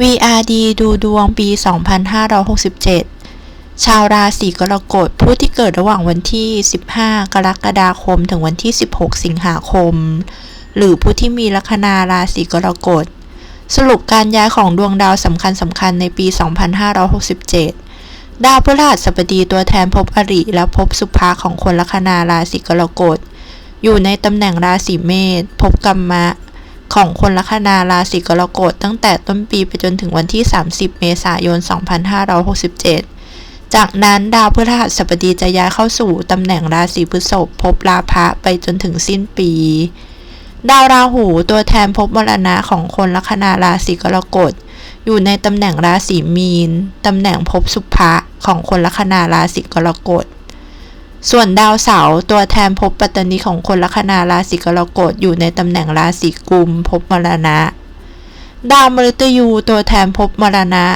VRD ดูดวงปี 2567 ชาวราศีกรกฎผู้ที่เกิดระหว่างวันที่ 15 กรกฎาคม ถึงวันที่ 16 สิงหาคม หรือผู้ที่มีลัคนาราศีกรกฎ สรุปการย้ายของดวงดาวสำคัญสำคัญในปี 2567 ดาวพฤหัสบดีตัวแทนภพอริและภพสุภาของคนลัคนาราศีกรกฎ อยู่ในตำแหน่งราศีเมษภพกรรมะ ของคนลัคนาราศีกรกฎตั้งแต่ต้นปีไปจนถึงวันที่ 30 เมษายน 2567 จากนั้นดาวพฤหัสบดีจะย้ายเข้าสู่ตำแหน่งราศีพฤษภพบลาภะไปจนถึงสิ้นปี ดาวราหูตัวแทนภพมรณะของคนลัคนาราศีกรกฎอยู่ในตำแหน่งราศีมีน ตำแหน่งภพสุภะของคนลัคนาราศีกรกฎ ส่วนดาวเสาร์ตัวแทนภพปัตตานีของคนลัคนาราศีกรกฎอยู่ในตำแหน่งราศีกุมภพมรณะ ดาวมฤตยูตัวแทนภพมรณะ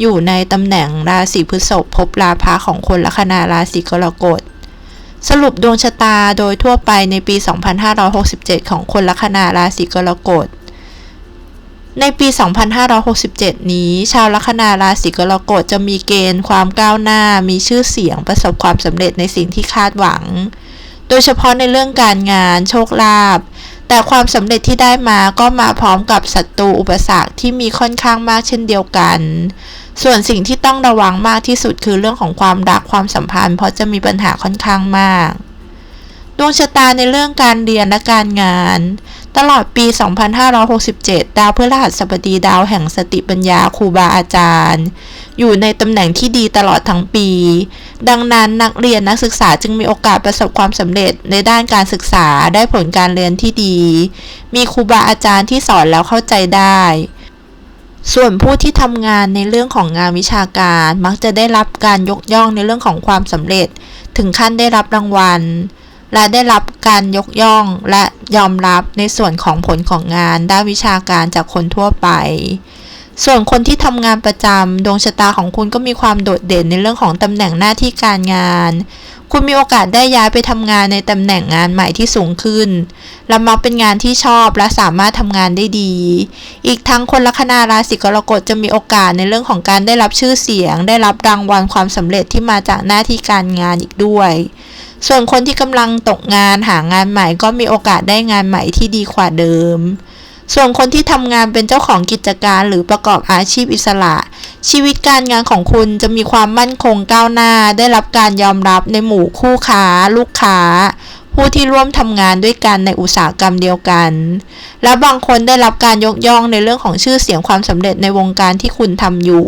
อยู่ในตำแหน่งราศีพฤษภภพลาภะของคนลัคนาราศีกรกฎสรุปดวงชะตาโดยทั่วไปในปี 2567 ของคนลัคนาราศีกรกฎ ในปี 2567 นี้ ชาวลัคนาราศีกรกฎจะมีเกณฑ์ความก้าวหน้า มีชื่อเสียงประสบความสำเร็จในสิ่งที่คาดหวัง โดยเฉพาะในเรื่องการงานโชคลาภ แต่ความสำเร็จที่ได้มาก็มาพร้อมกับศัตรูอุปสรรคที่มีค่อนข้างมากเช่นเดียวกัน ส่วนสิ่งที่ต้องระวังมากที่สุดคือเรื่องของความรักความสัมพันธ์ เพราะจะมีปัญหาค่อนข้างมาก ดวงชะตาในเรื่องการเรียนและการงาน ตลอดปี 2567 ดาวพฤหัสบดีดาวแห่งสติปัญญาครูบาอาจารย์ อยู่ในตำแหน่งที่ดีตลอดทั้งปี ดังนั้นนักเรียนนักศึกษาจึงมีโอกาสประสบความสำเร็จในด้านการศึกษาได้ผลการเรียนที่ดี มีครูบาอาจารย์ที่สอนแล้วเข้าใจได้ ส่วนผู้ที่ทำงานในเรื่องของงานวิชาการมักจะได้รับการยกย่องในเรื่องของความสำเร็จ ถึงขั้นได้รับรางวัล และได้รับการยกย่องและยอมรับในส่วนของผลของงานด้านวิชาการจากคนทั่วไป ส่วนคนที่ทำงานประจำดวงชะตาของคุณก็มีความโดดเด่นในเรื่องของตำแหน่งหน้าที่การงาน คุณมีโอกาสได้ย้ายไปทำงานในตำแหน่งงานใหม่ที่สูงขึ้น และมักเป็นงานที่ชอบและสามารถทำงานได้ดี อีกทั้งคนลัคนาราศีกรกฎจะมีโอกาสในเรื่องของการได้รับชื่อเสียง ได้รับรางวัลความสำเร็จที่มาจากหน้าที่การงานอีกด้วย ส่วนคนที่กำลังตกงานหางานใหม่ก็มีโอกาสได้งานใหม่ที่ดีกว่าเดิม ส่วนคนที่ทำงานเป็นเจ้าของกิจการหรือประกอบอาชีพอิสระ ชีวิตการงานของคุณจะมีความมั่นคงก้าวหน้า ได้รับการยอมรับในหมู่คู่ค้า ลูกค้า ผู้ที่ร่วมทำงานด้วยกันในอุตสาหกรรมเดียวกัน และบางคนได้รับการยกย่องในเรื่องของชื่อเสียงความสำเร็จในวงการที่คุณทำอยู่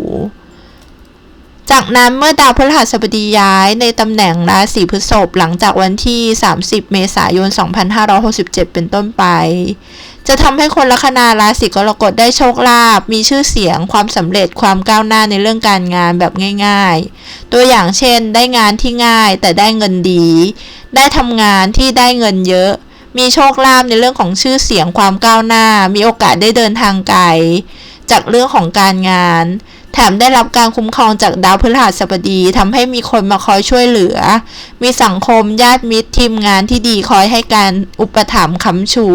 จากนั้นเมื่อดาวพฤหัสบดีย้ายในตำแหน่งราศีพฤษภหลังจากวันที่ 30 เมษายน 2567 เป็นต้นไป จะทำให้คนลัคนาราศีกรกฎได้โชคลาภมีชื่อเสียง ความสำเร็จความก้าวหน้าในเรื่องการงานแบบง่าย ๆ ตัวอย่างเช่น ได้งานที่ง่ายแต่ได้เงินดี ได้ทำงานที่ได้เงินเยอะ มีโชคลาภในเรื่องของชื่อเสียงความก้าวหน้า มีโอกาสได้เดินทางไกล จากเรื่องของการงาน แถมได้รับการคุ้มครองจากดาวพฤหัสบดีทำให้มีคนมาคอยช่วยเหลือ มีสังคมญาติมิตรทีมงานที่ดีคอยให้การอุปถัมภ์ค้ำชู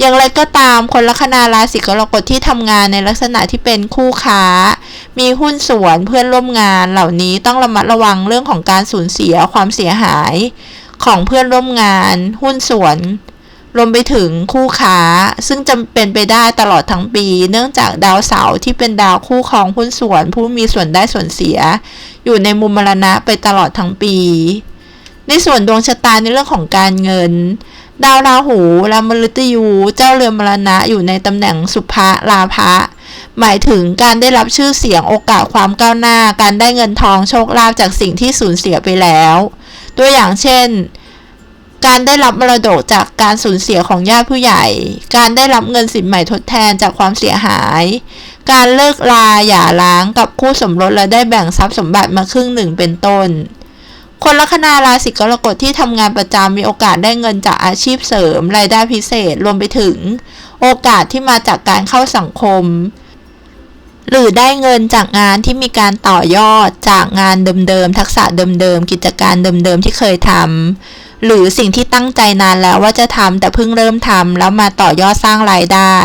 อย่างไรก็ตามคนลัคนาราศีกรกฎที่ทำงานในลักษณะที่เป็นคู่ค้า มีหุ้นส่วนเพื่อนร่วมงานเหล่านี้ต้องระมัดระวังเรื่องของการสูญเสียความเสียหาย ของเพื่อนร่วมงาน หุ้นส่วน รวมไปถึงคู่ค้า ซึ่งจำเป็นไปได้ตลอดทั้งปี เนื่องจากดาวเสาร์ที่เป็นดาวคู่ครองหุ้นส่วน ผู้มีส่วนได้ส่วนเสีย อยู่ในมุมมรณะไปตลอดทั้งปี ในส่วนดวงชะตาในเรื่องของการเงิน ดาวราหูและมฤตยู เจ้าเรือนมรณะอยู่ในตำแหน่งสุภะลาภะหมายถึงการได้รับชื่อเสียงโอกาสความก้าวหน้า การได้เงินทองโชคลาภจากสิ่งที่สูญเสียไปแล้ว ตัวอย่างเช่น การได้รับมรดกจากการสูญเสียของญาติผู้ใหญ่ การได้รับเงินสินใหม่ทดแทนจากความเสียหาย การเลิกลาหย่าร้างกับคู่สมรสและได้แบ่งทรัพย์สมบัติมาครึ่งหนึ่งเป็นต้น คนลัคนาราศีกรกฎที่ทำงานประจำมีโอกาสได้เงินจากอาชีพเสริมรายได้พิเศษรวมไปถึง โอกาสที่มาจากการเข้าสังคม หรือได้เงินจากงานที่มีการต่อยอดจากงานเดิมๆทักษะเดิมๆกิจการเดิมๆที่เคยทำ หรือสิ่งที่ตั้งใจนานแล้วว่าจะทำแต่เพิ่งเริ่มทำแล้วมาต่อยอดสร้างรายได้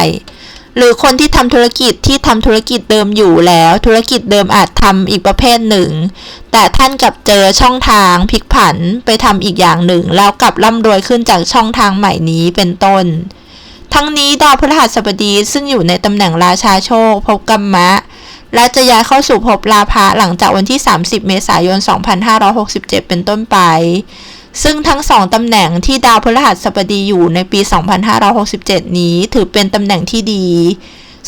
หรือคนที่ทำธุรกิจที่ทำธุรกิจเดิมอยู่แล้ว ธุรกิจเดิมอาจทำอีกประเภทหนึ่ง แต่ท่านกลับเจอช่องทางพลิกผันไปทำอีกอย่างหนึ่ง แล้วกลับร่ำรวยขึ้นจากช่องทางใหม่นี้เป็นต้น ทั้งนี้ดาวพฤหัสบดีซึ่งอยู่ในตำแหน่งราชาโชคภพกรรมะและจะย้ายเข้าสู่ภพลาภะหลังจากวันที่ 30 เมษายน 2567 เป็นต้นไป ซึ่งทั้งสองตำแหน่งที่ดาวพฤหัสบดีอยู่ในปี 2567 นี้ถือเป็นตำแหน่งที่ดี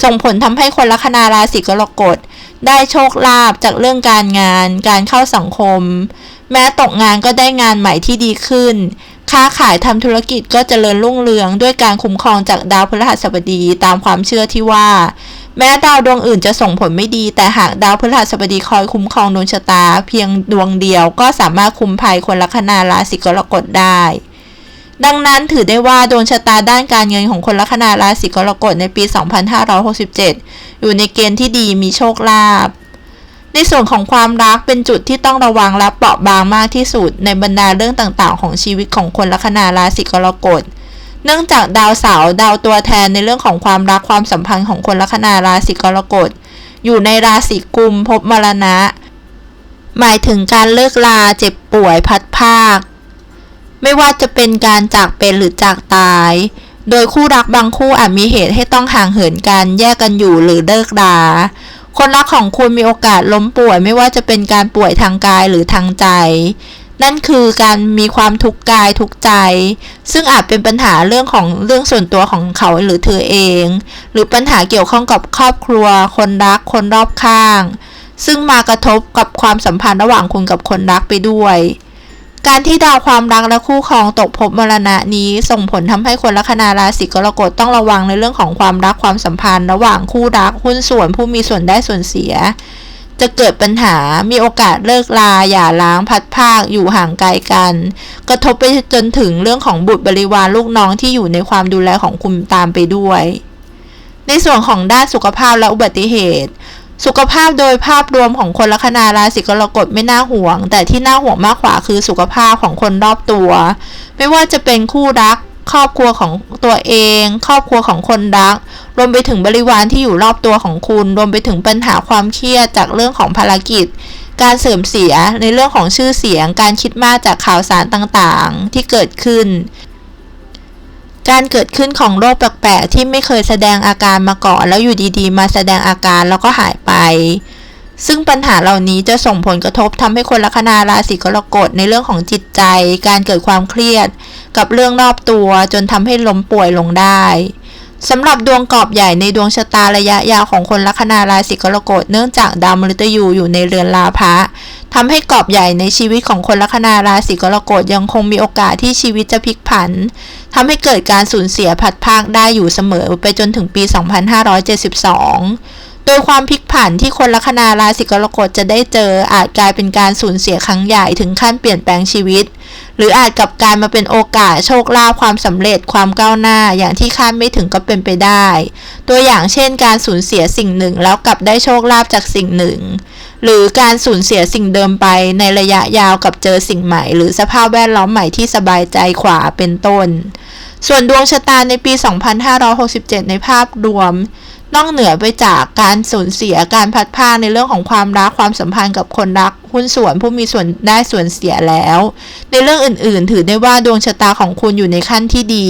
ส่งผลทำให้คนลัคนาราศีกรกฎได้โชคลาภจากเรื่องการงาน การเข้าสังคม แม้ตกงานก็ได้งานใหม่ที่ดีขึ้น ค้าขายทำธุรกิจก็เจริญรุ่งเรืองด้วยการคุ้มครองจากดาวพฤหัสบดีตามความเชื่อที่ว่า แม้ดาวดวงอื่นจะส่งผลไม่ดี แต่หากดาวพฤหัสบดีคอยคุ้มครองดวงชะตา เพียงดวงเดียวก็สามารถคุ้มภัยคนลัคนาราศีกรกฎได้ ดังนั้นถือได้ว่าดวงชะตาด้านการเงินของคนลัคนาราศีกรกฎในปี 2567 อยู่ในเกณฑ์ที่ดีมีโชคลาภในส่วนของความรักเป็นจุดที่ต้องระวังและเปราะบางมากที่สุดในบรรดาเรื่องต่างๆ ของชีวิตของคนลัคนาราศีกรกฎ เนื่องจากดาวเสาร์ดาวตัวแทนในเรื่องของความรักความสัมพันธ์ของคนลัคนาราศีกรกฎ อยู่ในราศีกุมภพมรณะ หมายถึงการเลิกลาเจ็บป่วยพัดภาค ไม่ว่าจะเป็นการจากเป็นหรือจากตาย โดยคู่รักบางคู่อาจมีเหตุให้ต้องห่างเหินกันแยกกันอยู่หรือเลิกราคนรักของคุณมีโอกาสล้มป่วยไม่ว่าจะเป็นการป่วยทางกายหรือทางใจ นั่นคือการมีความทุกข์กายทุกข์ใจ ซึ่งอาจเป็นปัญหาเรื่องของเรื่องส่วนตัวของเขาหรือเธอเอง หรือปัญหาเกี่ยวข้องกับครอบครัว คนรักคนรอบข้าง ซึ่งมากระทบกับความสัมพันธ์ระหว่างคุณกับคนรักไปด้วย การที่ดาวความรักและคู่ครองตกภพมรณะนี้ส่งผลทำให้คนลัคนาราศีกรกฎต้องระวังในเรื่องของความรักความสัมพันธ์ ระหว่างคู่รักหุ้นส่วนผู้มีส่วนได้ส่วนเสีย จะเกิดปัญหา มีโอกาสเลิกลาอย่าล้าง พัดภาค อยู่ห่างไกลกัน กระทบไปจนถึงเรื่องของบุตรบริวารลูกน้องที่อยู่ในความดูแลของคุณตามไปด้วย ในส่วนของด้านสุขภาพและอุบัติเหตุ สุขภาพโดยภาพรวมของคนลัคนาราศีกรกฎไม่น่าห่วง แต่ที่น่าห่วงมากกว่าคือสุขภาพของคนรอบตัว ไม่ว่าจะเป็นคู่รัก ครอบครัวของตัวเอง ครอบครัวของคนรัก รวมไปถึงบริวารที่อยู่รอบตัวของคุณ รวมไปถึงปัญหาความเครียดจากเรื่องของภารกิจ การเสื่อมเสียในเรื่องของชื่อเสียง การคิดมากจากข่าวสารต่างๆ ที่เกิดขึ้น การเกิดขึ้นของโรคแปลกๆที่ไม่เคยแสดงอาการมาก่อน แล้วอยู่ดีๆ มาแสดงอาการแล้วก็หายไปซึ่งปัญหาเหล่านี้จะส่งผลกระทบทำให้คนลัคนาราศีกรกฎในเรื่องของจิตใจ การเกิดความเครียด กับเรื่องรอบตัวจนทำให้ล้มป่วยลงได้สำหรับดวงกรอบใหญ่ในดวงชะตาระยะยาวของคนลัคนาราศีกรกฎเนื่องจากดาวมฤตยูอยู่ในเรือนลาภะทำให้กรอบใหญ่ในชีวิตของคนลัคนาราศีกรกฎยังคงมีโอกาสที่ชีวิตจะพลิกผันทำให้เกิดการสูญเสียผัดภาคได้อยู่เสมอไปจนถึงปี 2572 โดยความพลิกผันที่คนลัคนาราศีกรกฎจะได้เจออาจกลายเป็นการสูญเสียครั้งใหญ่ถึงขั้นเปลี่ยนแปลงชีวิต หรืออาจกลับกลายมาเป็นโอกาสโชคลาภความสำเร็จความก้าวหน้าอย่างที่คาดไม่ถึงก็เป็นไปได้ ตัวอย่างเช่น การสูญเสียสิ่งหนึ่งแล้วกลับได้โชคลาภจากสิ่งหนึ่ง หรือการสูญเสียสิ่งเดิมไปในระยะยาวกับเจอสิ่งใหม่ หรือสภาพแวดล้อมใหม่ที่สบายใจขวาเป็นต้น ส่วนดวงชะตาในปี 2567 ในภาพรวม นอกเหนือไปจากการสูญเสียการพัดพาในเรื่องของความรักความสัมพันธ์กับคนรักหุ้นส่วนผู้มีส่วนได้ส่วนเสียแล้ว ในเรื่องอื่นๆ ถือได้ว่าดวงชะตาของคุณอยู่ในขั้นที่ดี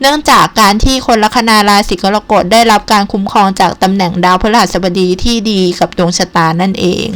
เนื่องจากการที่คนลัคนาราศีกรกฎได้รับการคุ้มครองจากตำแหน่งดาวพฤหัสบดีที่ดีกับดวงชะตานั่นเอง